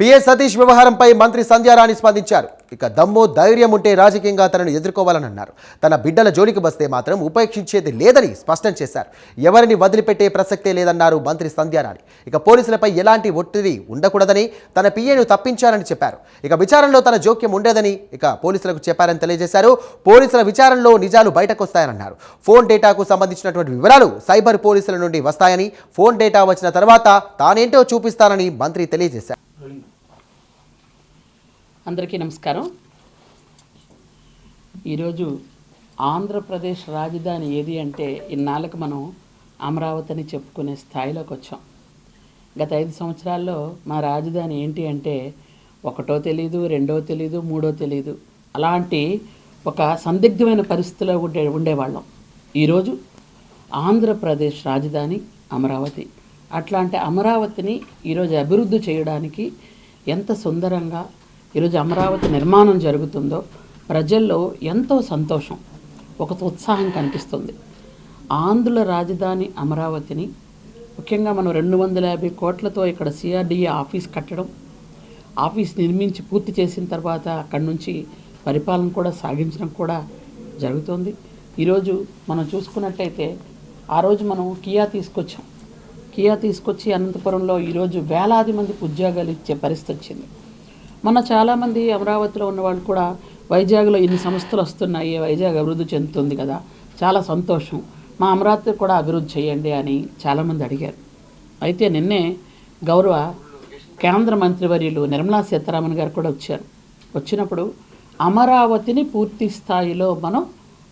PS Satish వ్యవహారంపై మంత్రి సంధ్యారాణి స్పందించారు. ఇక దమ్ము ధైర్యం ఉంటే రాజకీయంగా తనను ఎదుర్కోవాలని అన్నారు. తన బిడ్డల జోలికి వస్తే మాత్రం ఉపేక్షించేది లేదని స్పష్టం చేశారు. ఎవరిని వదిలిపెట్టే ప్రసక్తే లేదన్నారు మంత్రి సంధ్యారాణి. ఇక పోలీసులపై ఎలాంటి ఒత్తిడి ఉండకూడదని తన పిఏను తప్పించారని చెప్పారు. ఇక విచారణలో తన జోక్యం ఉండేదని ఇక పోలీసులకు చెప్పారని తెలియజేశారు. పోలీసుల విచారణలో నిజాలు బయటకు వస్తాయన్నారు ఫోన్ డేటాకు సంబంధించినటువంటి వివరాలు సైబర్ పోలీసుల నుండి వస్తాయని ఫోన్ డేటా వచ్చిన తర్వాత తానేంటో చూపిస్తానని మంత్రి తెలియజేశారు. అందరికీ నమస్కారం. ఈరోజు ఆంధ్రప్రదేశ్ రాజధాని ఏది అంటే ఇన్నాళ్ళకు మనం అమరావతి అని చెప్పుకునే స్థాయిలోకి వచ్చాం. గత ఐదు సంవత్సరాల్లో మా రాజధాని ఏంటి అంటే ఒకటో తెలీదు రెండో తెలీదు మూడో తెలీదు. అలాంటి ఒక సందిగ్ధమైన పరిస్థితిలో ఉండే ఉండేవాళ్ళం. ఈరోజు ఆంధ్రప్రదేశ్ రాజధాని అమరావతి. అట్లాంటి అమరావతిని ఈరోజు అభివృద్ధి చేయడానికి ఎంత సుందరంగా ఈరోజు అమరావతి నిర్మాణం జరుగుతుందో ప్రజల్లో ఎంతో సంతోషం ఒక ఉత్సాహం కనిపిస్తుంది. ఆంధ్రుల రాజధాని అమరావతిని ముఖ్యంగా మనం రెండు వందల యాభై కోట్లతో ఇక్కడ సిఆర్డిఏ ఆఫీస్ కట్టడం ఆఫీస్ నిర్మించి పూర్తి చేసిన తర్వాత అక్కడి నుంచి పరిపాలన కూడా సాగించడం కూడా జరుగుతుంది. ఈరోజు మనం చూసుకున్నట్టయితే ఆ రోజు మనం కియా తీసుకొచ్చాం. కియా తీసుకొచ్చి అనంతపురంలో ఈరోజు వేలాది మందికి ఉద్యోగాలు ఇచ్చే పరిస్థితి వచ్చింది. మొన్న చాలామంది అమరావతిలో ఉన్న వాళ్ళు కూడా వైజాగ్లో ఇన్ని సంస్థలు వస్తున్నాయి వైజాగ్ అభివృద్ధి చెందుతుంది కదా. చాలా సంతోషం. మా అమరావతి కూడా అభివృద్ధి చేయండి అని చాలామంది అడిగారు. అయితే నిన్నే గౌరవ కేంద్ర మంత్రివర్యులు నిర్మలా సీతారామన్ గారు కూడా వచ్చారు. వచ్చినప్పుడు అమరావతిని పూర్తి స్థాయిలో మనం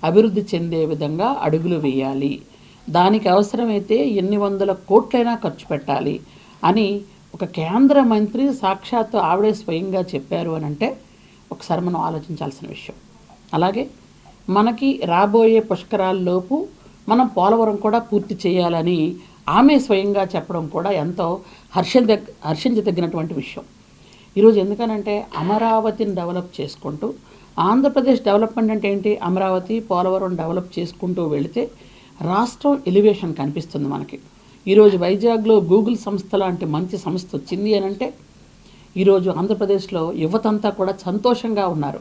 అభివృద్ధి చెందే విధంగా అడుగులు వేయాలి. దానికి అవసరమైతే ఎన్ని వందల కోట్లైనా ఖర్చు పెట్టాలి అని ఒక కేంద్ర మంత్రి సాక్షాత్తు ఆవిడే స్వయంగా చెప్పారు అని అంటే ఒకసారి మనం ఆలోచించాల్సిన విషయం. అలాగే మనకి రాబోయే పుష్కరాల్లోపు మనం పోలవరం కూడా పూర్తి చేయాలని ఆమె స్వయంగా చెప్పడం కూడా ఎంతో హర్షించ హర్షించదగినటువంటి విషయం. ఈరోజు ఎందుకనంటే అమరావతిని డెవలప్ చేసుకుంటూ ఆంధ్రప్రదేశ్ డెవలప్మెంట్ అంటే ఏంటి? అమరావతి పోలవరం డెవలప్ చేసుకుంటూ వెళితే రాష్ట్రం ఎలివేషన్ కనిపిస్తుంది మనకి. ఈరోజు వైజాగ్లో గూగుల్ సంస్థ లాంటి మంచి సంస్థ వచ్చింది అని అంటే ఈరోజు ఆంధ్రప్రదేశ్లో యువతంతా కూడా సంతోషంగా ఉన్నారు.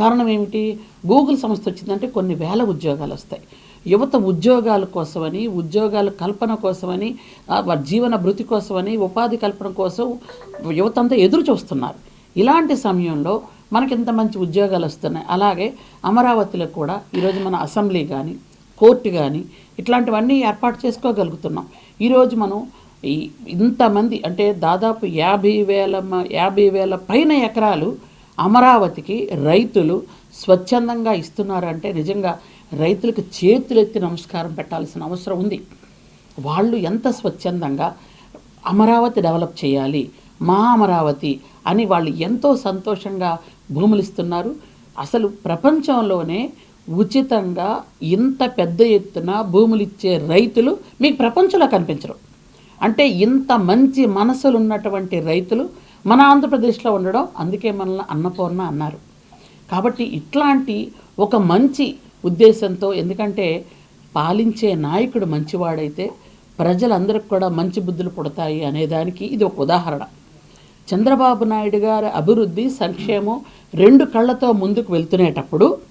కారణం ఏమిటి? గూగుల్ సంస్థ వచ్చిందంటే కొన్ని వేల ఉద్యోగాలు వస్తాయి. యువత ఉద్యోగాల కోసమని ఉద్యోగాల కల్పన కోసమని జీవన భృతి కోసమని ఉపాధి కల్పన కోసం యువతంతా ఎదురు చూస్తున్నారు. ఇలాంటి సమయంలో మనకి ఇంత మంచి ఉద్యోగాలు వస్తున్నాయి? అలాగే అమరావతిలో కూడా ఈరోజు మన అసెంబ్లీ కానీ కోర్టు కానీ ఇట్లాంటివన్నీ ఏర్పాటు చేసుకోగలుగుతున్నాం. ఈరోజు మనం ఈ ఇంతమంది అంటే దాదాపు యాభై వేల యాభై వేల పైన ఎకరాలు అమరావతికి రైతులు స్వచ్ఛందంగా ఇస్తున్నారంటే నిజంగా రైతులకు చేతులెత్తి నమస్కారం పెట్టాల్సిన అవసరం ఉంది. వాళ్ళు ఎంత స్వచ్ఛందంగా అమరావతి డెవలప్ చేయాలి మా అమరావతి అని వాళ్ళు ఎంతో సంతోషంగా భూములు ఇస్తున్నారు అసలు ప్రపంచంలోనే ఉచితంగా ఇంత పెద్ద ఎత్తున భూములు ఇచ్చే రైతులు మీకు ప్రపంచంలో కనిపించరు. అంటే ఇంత మంచి మనసులు ఉన్నటువంటి రైతులు మన ఆంధ్రప్రదేశ్లో ఉండడం అందుకే మనల్ని అన్నపూర్ణ అన్నారు. కాబట్టి ఇట్లాంటి ఒక మంచి ఉద్దేశంతో ఎందుకంటే పాలించే నాయకుడు మంచివాడైతే ప్రజలందరికి కూడా మంచి బుద్ధులు పుడతాయి అనేదానికి ఇది ఒక ఉదాహరణ. చంద్రబాబు నాయుడు గారి అభివృద్ధి సంక్షేమం రెండు కళ్ళతో ముందుకు వెళ్తునేటప్పుడు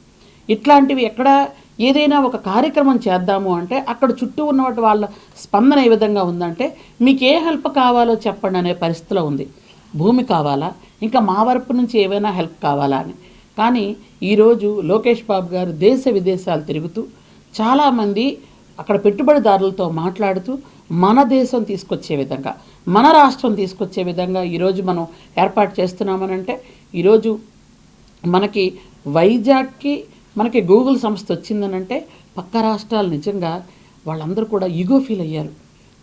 ఇట్లాంటివి ఎక్కడ ఏదైనా ఒక కార్యక్రమం చేద్దాము అంటే అక్కడ చుట్టూ ఉన్నటువంటి వాళ్ళ స్పందన ఏ విధంగా ఉందంటే మీకు ఏ హెల్ప్ కావాలో చెప్పండి అనే పరిస్థితిలో ఉంది. భూమి కావాలా? ఇంకా మా వరపు నుంచి ఏవైనా హెల్ప్ కావాలా? అని. కానీ ఈరోజు లోకేష్ బాబు గారు దేశ విదేశాలు తిరుగుతూ చాలామంది అక్కడ పెట్టుబడిదారులతో మాట్లాడుతూ మన దేశం తీసుకొచ్చే విధంగా మన రాష్ట్రం తీసుకొచ్చే విధంగా ఈరోజు మనం ఏర్పాటు చేస్తున్నామనంటే ఈరోజు మనకి వైజాగ్కి మనకి గూగుల్ సంస్థ వచ్చిందనంటే పక్క రాష్ట్రాలు నిజంగా వాళ్ళందరూ కూడా ఈగో ఫీల్ అయ్యారు.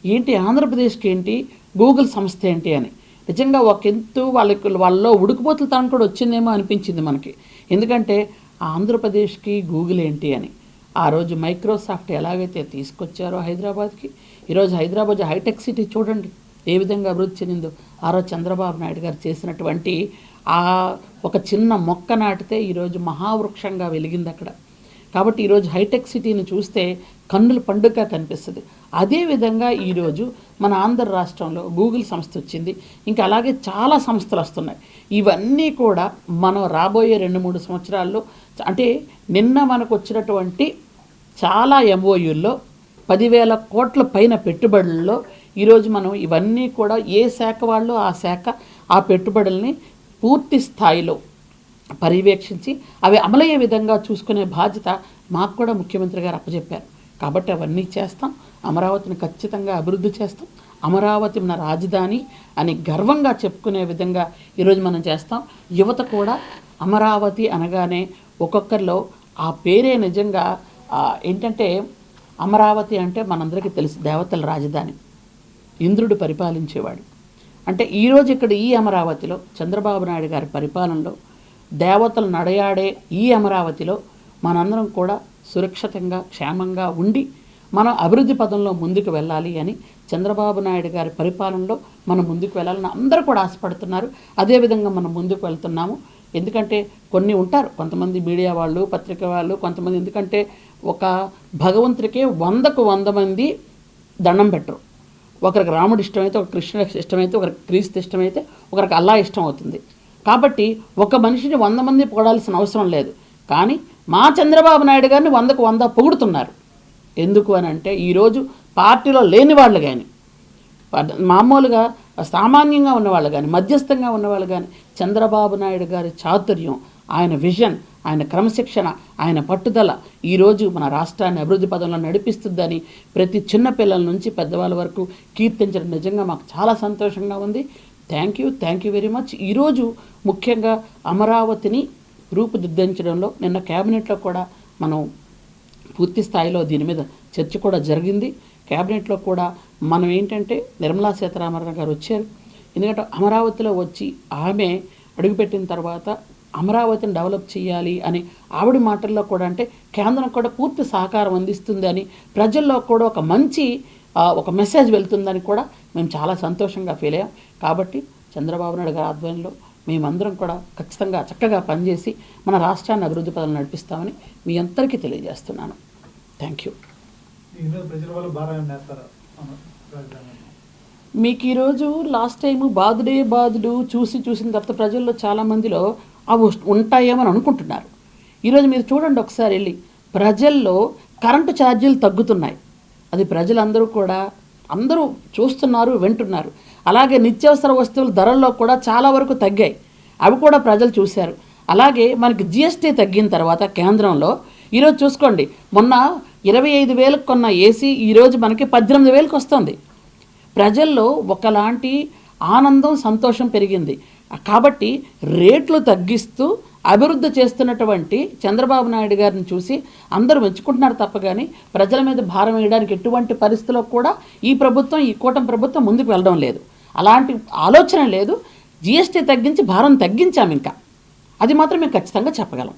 ఏంటి ఆంధ్రప్రదేశ్కి ఏంటి? గూగుల్ సంస్థ ఏంటి అని. నిజంగా ఒక ఎంతు వాళ్ళకి వాళ్ళలో ఉడుకుపోతుల తాను కూడా వచ్చిందేమో అనిపించింది మనకి. ఎందుకంటే ఆంధ్రప్రదేశ్కి గూగుల్ ఏంటి అని. ఆ రోజు మైక్రోసాఫ్ట్ ఎలాగైతే తీసుకొచ్చారో హైదరాబాద్కి ఈరోజు హైదరాబాద్ హైటెక్ సిటీ చూడండి ఏ విధంగా అభివృద్ధి చెందిందో. ఆ రోజు చంద్రబాబు నాయుడు గారు చేసినటువంటి ఆ ఒక చిన్న మొక్క నాటితే ఈరోజు మహావృక్షంగా వెలిగింది అక్కడ. కాబట్టి ఈరోజు హైటెక్ సిటీని చూస్తే కన్నుల పండుగ కనిపిస్తుంది. అదేవిధంగా ఈరోజు మన ఆంధ్ర రాష్ట్రంలో గూగుల్ సంస్థ వచ్చింది. ఇంకా అలాగే చాలా సంస్థలు వస్తున్నాయి. ఇవన్నీ కూడా మనం రాబోయే రెండు మూడు సంవత్సరాల్లో అంటే నిన్న మనకు వచ్చినటువంటి చాలా ఎంఓయూల్లో పదివేల కోట్ల పైన పెట్టుబడుల్లో ఈరోజు మనం ఇవన్నీ కూడా ఏ శాఖ వాళ్ళు ఆ శాఖ ఆ పెట్టుబడుల్ని పూర్తి స్థాయిలో పర్యవేక్షించి అవి అమలయ్యే విధంగా చూసుకునే బాధ్యత మాకు కూడా ముఖ్యమంత్రి గారు అప్పచెప్పారు కాబట్టి అవన్నీ చేస్తాం. అమరావతిని ఖచ్చితంగా అభివృద్ధి చేస్తాం. అమరావతి మన రాజధాని అని గర్వంగా చెప్పుకునే విధంగా ఈరోజు మనం చేస్తాం. యువత కూడా అమరావతి అనగానే ఒక్కొక్కరిలో ఆ పేరే నిజంగా ఏంటంటే అమరావతి అంటే మనందరికీ తెలుసు దేవతల రాజధాని. ఇంద్రుడు పరిపాలించేవాడు. అంటే ఈరోజు ఇక్కడ ఈ అమరావతిలో చంద్రబాబు నాయుడు గారి పరిపాలనలో దేవతలు నడయాడే ఈ అమరావతిలో మనందరం కూడా సురక్షితంగా క్షేమంగా ఉండి మనం అభివృద్ధి పదంలో ముందుకు వెళ్ళాలి అని చంద్రబాబు నాయుడు గారి పరిపాలనలో మనం ముందుకు వెళ్ళాలని అందరూ కూడా ఆశపడుతున్నారు. అదేవిధంగా మనం ముందుకు వెళ్తున్నాము. ఎందుకంటే కొన్ని ఉంటారు కొంతమంది మీడియా వాళ్ళు పత్రిక వాళ్ళు కొంతమంది ఎందుకంటే ఒక భగవంతుడికే వందకు వంద మంది దండం పెట్టరు. ఒకరికి రాముడు ఇష్టమైతే ఒక కృష్ణుడికి ఇష్టమైతే ఒకరికి క్రీస్తు ఇష్టమైతే ఒకరికి అల్లా ఇష్టం అవుతుంది కాబట్టి ఒక మనిషిని వంద మంది పొగడాల్సిన అవసరం లేదు. కానీ మా చంద్రబాబు నాయుడు గారిని వందకు వంద పొగుడుతున్నారు. ఎందుకు అని అంటే ఈరోజు పార్టీలో లేని వాళ్ళు కానీ మామూలుగా సామాన్యంగా ఉన్నవాళ్ళు కానీ మధ్యస్థంగా ఉన్నవాళ్ళు కానీ చంద్రబాబు నాయుడు గారి చాతుర్యం ఆయన విజన్ ఆయన క్రమశిక్షణ ఆయన పట్టుదల ఈరోజు మన రాష్ట్రాన్ని అభివృద్ధి పదంలో నడిపిస్తుందని ప్రతి చిన్న పిల్లల నుంచి పెద్దవాళ్ళ వరకు కీర్తించడం నిజంగా మాకు చాలా సంతోషంగా ఉంది. Thank you thank you very much ఈరోజు ముఖ్యంగా అమరావతిని రూపుదిద్దించడంలో నిన్న క్యాబినెట్లో కూడా మనం పూర్తి స్థాయిలో దీని మీద చర్చ కూడా జరిగింది. క్యాబినెట్లో కూడా మనం ఏంటంటే నిర్మలా సీతారామన్ గారు వచ్చారు. ఎందుకంటే అమరావతిలో వచ్చి ఆమె అడుగుపెట్టిన తర్వాత అమరావతిని డెవలప్ చేయాలి అని ఆవిడ మాటల్లో కూడా అంటే కేంద్రం కూడా పూర్తి సహకారం అందిస్తుంది అని ప్రజల్లో కూడా ఒక మంచి ఒక మెసేజ్ వెళ్తుందని కూడా మేము చాలా సంతోషంగా ఫీల్ అయ్యాం. కాబట్టి చంద్రబాబు నాయుడు గారి ఆధ్వర్యంలో మేమందరం కూడా ఖచ్చితంగా చక్కగా పనిచేసి మన రాష్ట్రాన్ని అభివృద్ధి పదాలు నడిపిస్తామని మీ అందరికీ తెలియజేస్తున్నాను. థ్యాంక్ యూ మీకు ఈరోజు లాస్ట్ టైం బాధుడే బాధుడు చూసి చూసిన తర్వాత ప్రజల్లో చాలా మందిలో అవి ఉంటాయేమని అనుకుంటున్నారు. ఈరోజు మీరు చూడండి ఒకసారి వెళ్ళి ప్రజల్లో కరెంటు ఛార్జీలు తగ్గుతున్నాయి. అది ప్రజలందరూ కూడా అందరూ చూస్తున్నారు వింటున్నారు. అలాగే నిత్యావసర వస్తువుల ధరల్లో కూడా చాలా వరకు తగ్గాయి. అవి కూడా ప్రజలు చూశారు. అలాగే మనకి జిఎస్టీ తగ్గిన తర్వాత కేంద్రంలో ఈరోజు చూసుకోండి మొన్న ఇరవై ఐదు వేలకు కొన్న ఏసీ ఈరోజు మనకి పద్దెనిమిది వేలకు వస్తుంది. ప్రజల్లో ఒకలాంటి ఆనందం సంతోషం పెరిగింది. కాబట్టి రేట్లు తగ్గిస్తూ అభివృద్ధి చేస్తున్నటువంటి చంద్రబాబు నాయుడు గారిని చూసి అందరూ మెచ్చుకుంటున్నారు తప్ప కానీ ప్రజల మీద భారం వేయడానికి ఎటువంటి పరిస్థితిలో కూడా ఈ ప్రభుత్వం ఈ కూటమి ప్రభుత్వం ముందుకు వెళ్ళడం లేదు. అలాంటి ఆలోచన లేదు. జిఎస్టీ తగ్గించి భారం తగ్గించాం ఇంకా. అది మాత్రం మేము ఖచ్చితంగా చెప్పగలం.